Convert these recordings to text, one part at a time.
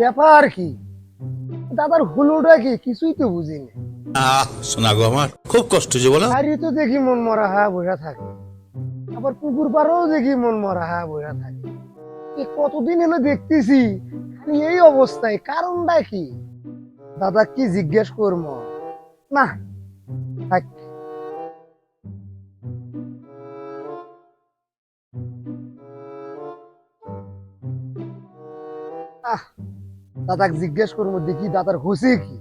ব্যাপার কি? দাদার হুলুটা কি কিছুই তো বুঝিনি। আহ শোনা গো আমার খুব কষ্ট যে বলো। বাড়ি তো দেখি মন মরা হ্যাঁ বসে থাকে। আবার পুকুর পাড়েও দেখি মন মরা হা বসে থাকে। এ কতদিন এলো দেখতেছি খালি এই অবস্থায় কারণটা কি? দাদা কি জিজ্ঞেস করব? না দাদাকে জিজ্ঞেস করব দেখি দাদার খুশি কি?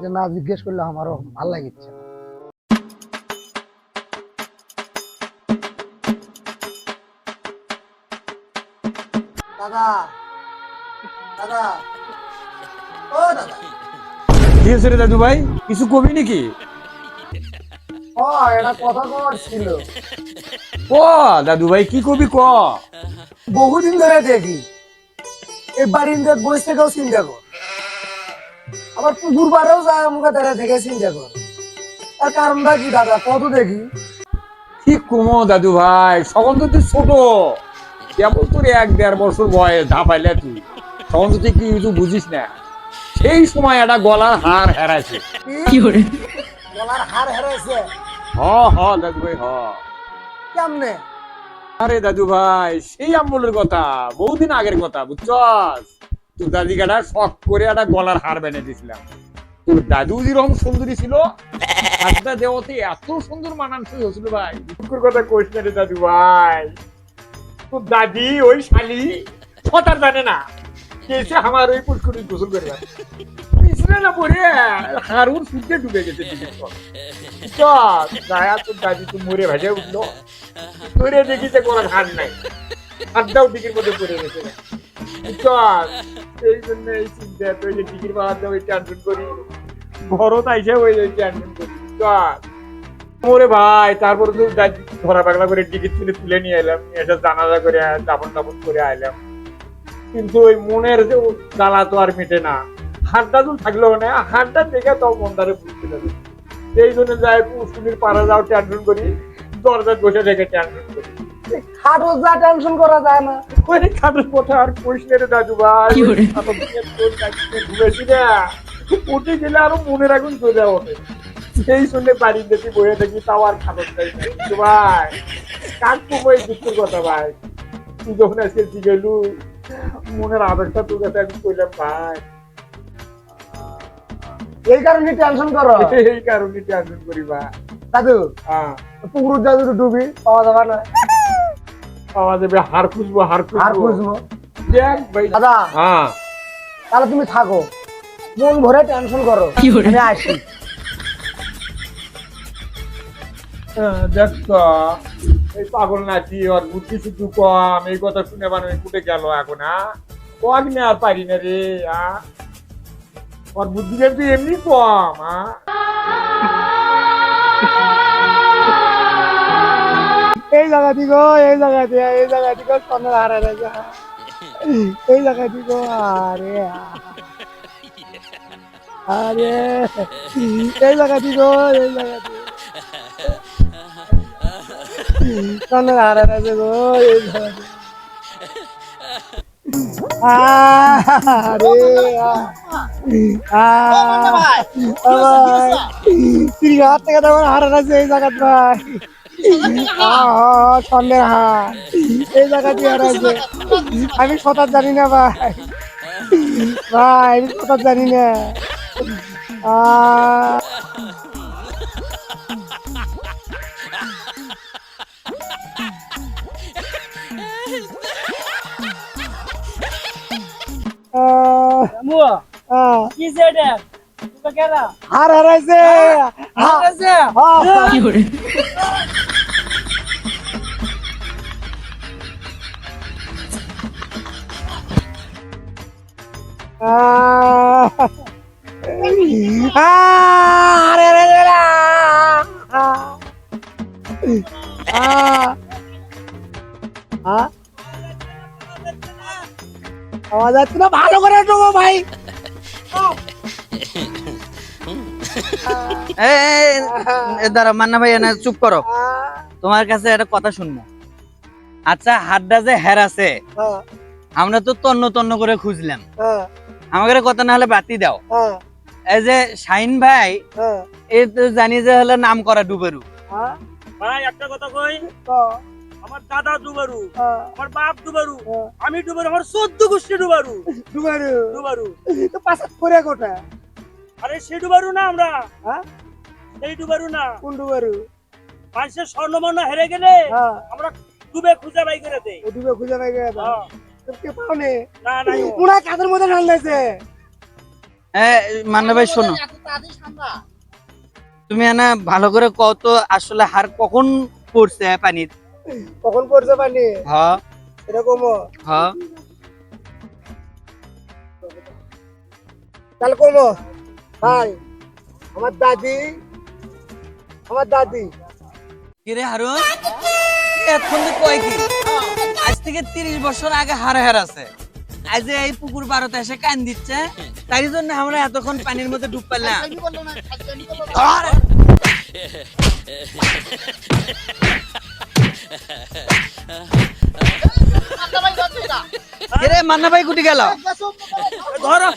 যে না জিজ্ঞেস করলে আমারও ভালো লাগিচ্ছে। দাদা দাদা ও দাদা। কি রে দাদু ভাই কিছু কবি নাকি? ও এটা কথা কর ছিল। ক দাদু ভাই কি কবি ক? বহুদিন ধরে দেখি। এই বাড়ির বসে থেকেও চিন্তা কর। আবার পুকুর পাড়েও যায় মুখে দাঁড়া থেকে চিন্তা কর। তার কারণটা কি দাদা? কত দেখি? কি কমো দাদু ভাই তখন তো তুই ছোট। কেবল তোর এক দেড় বছর বয়স ধাপাইলে তুই। তখন তো তুই কিছু বুঝিস না? সেই সময় একটা গলার হার হেরাইছে। কি গলার হার হেরাইছে? হ হ দাদু ভাই হ। কেমনে? আরে দাদু ভাই, সেই আমলের কথা, বহুদিন আগের কথা, বুঝছস? তোর দাদি কাটা শখ করে একটা গলার হার বেনে দিছিলাম তোর দাদু যেরকম সুন্দরী ছিল দেওয়াতে এত সুন্দর মানানসই হয়েছিল ভাই। দুঃখের কথা কইস না রে দাদু ভাই। তোর দাদি ওই শালি সাঁতার জানে না। কেসে আমার ওই পুষ্করি গোসল করে না হারুন ডুবে গেছে তোর দাদি তো মরে ভেজে উঠল। যে কোনো নাই। হাতটাও মধ্যে পড়ে গেছে। জন্য এই চিন্তা যে করি। ঘরত আইসে ওই ওই করি। চল ভাই, তারপরে তো ধরা পাগলা করে টিকিট তুলে তুলে নিয়ে এলাম। এটা জানাজা করে দাপন টাপন করে আইলাম। কিন্তু ওই মনের যে জ্বালা তো আর মেটে না। তো থাকলেও না হাতটা দেখে তো মনটারে বুঝতে যাবে। সেই জন্য যাই পুষ্কুনির পাড়া যাও টেনশন করি। দরজা বসে থেকে টেনশন করি। খাটো যা টেনশন করা যায় না। ওই খাটের কথা আর কইস রে দাদু ভাই। এতদিনে তোর কাছে ঘুরেছি না। উঠে গেলে আরও মনের আগুন চলে ওঠে। সেই শুনে বাড়ির দেখি তাও আর খাবার চাই ভাই কাক কমই দুঃখের কথা ভাই? তুই যখন আজকে জিগেলু মনের আবেগটা তোর কাছে আমি কইলাম ভাই। এই কারণে টেনশন করো। এই কারণে টেনশন করি দাদু হ্যাঁ। পুকুর দাদু ডুবি পাওয়া যাবে না। পাওয়া যাবে হার খুঁজবো হার আর খুঁজবো। দেখ ভাই। দাদা হ্যাঁ। তাহলে তুমি থাকো। মন ভরে টেনশন করো। আমি আসি। দেখ এই পাগল নাচি ওর বুদ্ধি শুধু কম। এই কথা শুনে মানে কুটে গেল এখন হ্যাঁ কম না আর পারি না রে হ্যাঁ ওর বুদ্ধি কিন্তু এমনি কম এই জায়গা দিগো, এই জায়গা দিয়া, এই জায়গা দিগো সোনার হারা রাজা এই জায়গা দিগো, আরে আরে, এই জায়গা দিগো, এই জায়গা দিগো। সোনার হারা রাজা গো, এই জায়গা দিগো। আরে হাত থেকে তোমার হারা রাজা এই জায়গা আমি সতার জানি না ভাই ভাই আমি সতার জানি না আহ, হারাইছে হারাইছে Ah. Ah, আরে রে রে রে। Ah. Ah. Ah. আওয়াজ যাচ্ছে না ভালো করে ঢোকো ভাই দাঁড়া মান্না ভাই এনে চুপ করো। তোমার কাছে একটা কথা শুনব। আচ্ছা হাড্ডা যে হের আছে আমরা তো তন্ন তন্ন করে খুঁজলাম। আমাকে কথা না হলে বাতি দাও। এই যে শাইন ভাই এই তো জানি যে হলো নাম করা ডুবেরু। ভাই একটা কথা কই? আমার দাদা ডুবারু আমার বাপ ডুবারু আমি ডুবারু আমার চোদ্দ গোষ্ঠী ডুবারু ডুবারু আরে সে ডুবারু না আমরা। হ্যাঁ? সেই ডুবারু না। কোন ডুবারু মানুষের স্বর্ণমর্ণ হেরে গেলে আমরা ডুবে খুঁজে বাই করে দেই। হ্যাঁ। না না এ, মান্না ভাই শোনো। তুমি এনা ভালো করে কত আসলে হার কখন পড়ছে পানির? কখন পড়ছে পানি? হ এরকম হ তাহলে কমো। ভাই আমার দাদি আমার দাদি। কিরে হারুন এখন তো কয় কি? আজ থেকে তিরিশ বছর আগে হার হার আছে। আজ এই পুকুর পাড়তে এসে কান দিচ্ছে তাই জন্য আমরা এতক্ষণ পানির মধ্যে ডুব পেলাম কিরে মান্না ভাই কুটি গেল? ধরো।